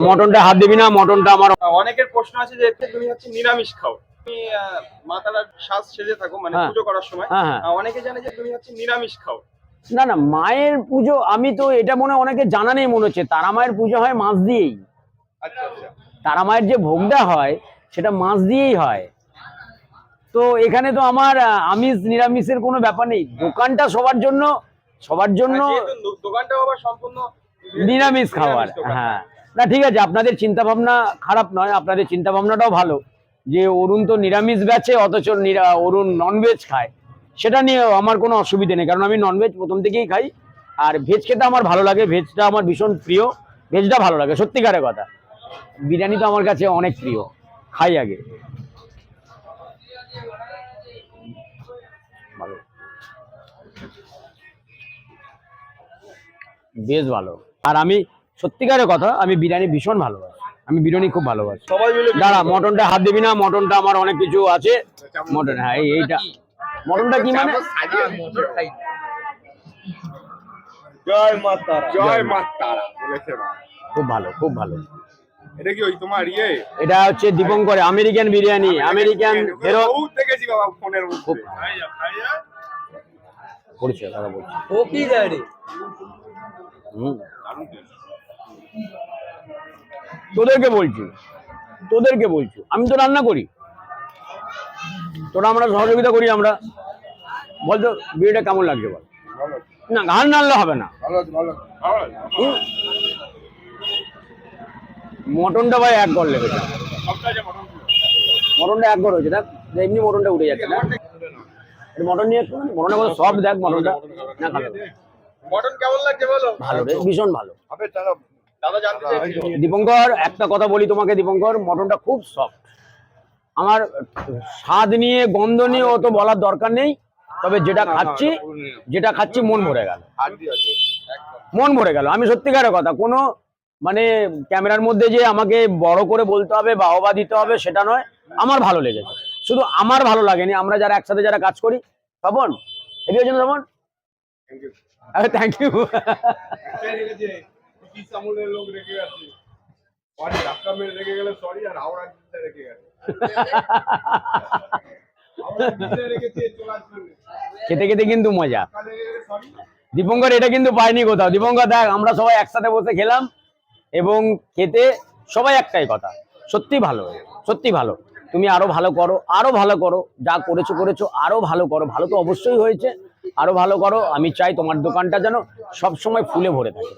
মটনটা হাত দিবি না মটনটা আমার অনেকের প্রশ্ন আছে যে তুমি হচ্ছে নিরামিষ খাও। তুমি আহ, মা তারার শ্বাস সেজে থাকো মানে হ্যাঁ। পুজো করার সময়। হ্যাঁ, হ্যাঁ। অনেকে জানে যে তুমি হচ্ছে নিরামিষ খাও। না না মায়ের পুজো আমি তো এটা মনে হয় অনেকে জানা নেই মনে হচ্ছে। তারা মায়ের পুজো হয় মাছ দিয়েই। আচ্ছা আচ্ছা। তারা মায়ের যে ভোগটা হয় সেটা মাছ দিয়েই হয়। তো এখানে তো আমার আমিষ নিরামিষের কোনো ব্যাপার নেই। দোকানটা সবার জন্য সবার জন্য আর যেহেতু দো- দোকানটাও আবার সম্পূর্ণ নিরামিষ খাবার হ্যাঁ। না, ঠিক আছে, আপনাদের চিন্তা ভাবনা খারাপ নয়, আপনাদের চিন্তা ভাবনাটাও ভালো। যে অরুণ তো নিরামিষ বেচে অথচ অরুণ ননভেজ খায়। সেটা নিয়ে আমার কোনো অসুবিধে নেই, কারণ আমি ননভেজ প্রথম থেকেই খাই। আর ভেজ খেতে আমার ভালো লাগে ভেজটা আমার ভীষণ প্রিয় ভেজটা ভালো লাগে, সত্যিকারের কথা। বিরিয়ানি তো আমার কাছে অনেক প্রিয়, খাই আগে। ভালো। বেশ ভালো। আর আমি সত্যিকারের কথা আমি বিরিয়ানি ভীষণ ভালোবাসি। আমি বিরিয়ানি খুব ভালোবাসি। সবাই মিলে দাঁড়া মটনটা হাত দিবি না মটনটা আমার অনেক কিছু আছে। মটন হ্যাঁ এইটা। মটনটা কি মানে? জয় মা তারা। জয় মা তারা বলেছে খুব ভালো খুব ভালো। এটা কি ওই তোমার ইয়ে? এটা হচ্ছে দীপঙ্কর আমেরিকান বিরিয়ানি আমেরিকান ফেরত দেখেছি বাবা ফোনের মধ্যে। খুব খাইয়া, খাইয়া। দাদা বলছি। ও কি হুম। তোদেরকে বলছি তোদেরকে বলছি আমি তো রান্না করি। তোরা আমরা সহযোগিতা করি আমরা। বলতো বিয়েটা কেমন লাগছে বল? না ঘাড় নাড়লে হবে না। মটনটা ভাই এক গড় লেগেছে। মটনটা এক গড় হয়েছে দেখ এমনি মটনটা উঠে যাচ্ছে না মটন নিয়ে একটু মটনটা সব দেখ মটনটা। না খাবে। মটন কেমন লাগছে বলো? ভালো রে ভীষণ ভালো। হবে চলো দীপঙ্কর একটা কথা বলি তোমাকে দীপঙ্কর মটনটা খুব সফট আমার স্বাদ নিয়ে গন্ধ নিয়ে অত বলার দরকার নেই তবে যেটা খাচ্ছি যেটা খাচ্ছি মন ভরে গেল। হাড্ডি আছে একদম। মন ভরে গেল। আমি সত্যিকারের কথা কোনো মানে ক্যামেরার মধ্যে যে আমাকে বড় করে বলতে হবে বাহবা দিতে হবে সেটা নয় আমার ভালো লেগেছে। শুধু আমার ভালো লাগেনি আমরা যারা একসাথে যারা কাজ করি তপন হয়েছে না Tapan thank you thank you একটাই রেখেছে ব্রিটিশ আমলের লোক রেখে গেছে? পরে ধাক্কা মেরে রেখে গেলে সরি আর হাওড়া জিতে রেখে গেছে। হাওড়া জিতে রেখেছে চলার জন্য। খেতে খেতে কিন্তু মজা। দীপঙ্কর এটা কিন্তু পাইনি কোথাও। দীপঙ্কর দেখ আমরা সবাই একসাথে বসে খেলাম এবং খেতে সবাই একটাই কথা। সত্যি ভালো সত্যি ভালো। তুমি আরও ভালো করো আরও ভালো করো। যা করেছ করেছ আরও ভালো করো। ভালো তো অবশ্যই হয়েছে। আরও ভালো করো। আমি চাই তোমার দোকানটা যেন সবসময় ফুলে ভরে থাকে।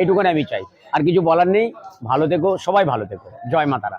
এইটুকুনি আমি চাই। আর কিছু বলার নেই ভালো থেকো সবাই ভালো থেকো। জয় মাতারা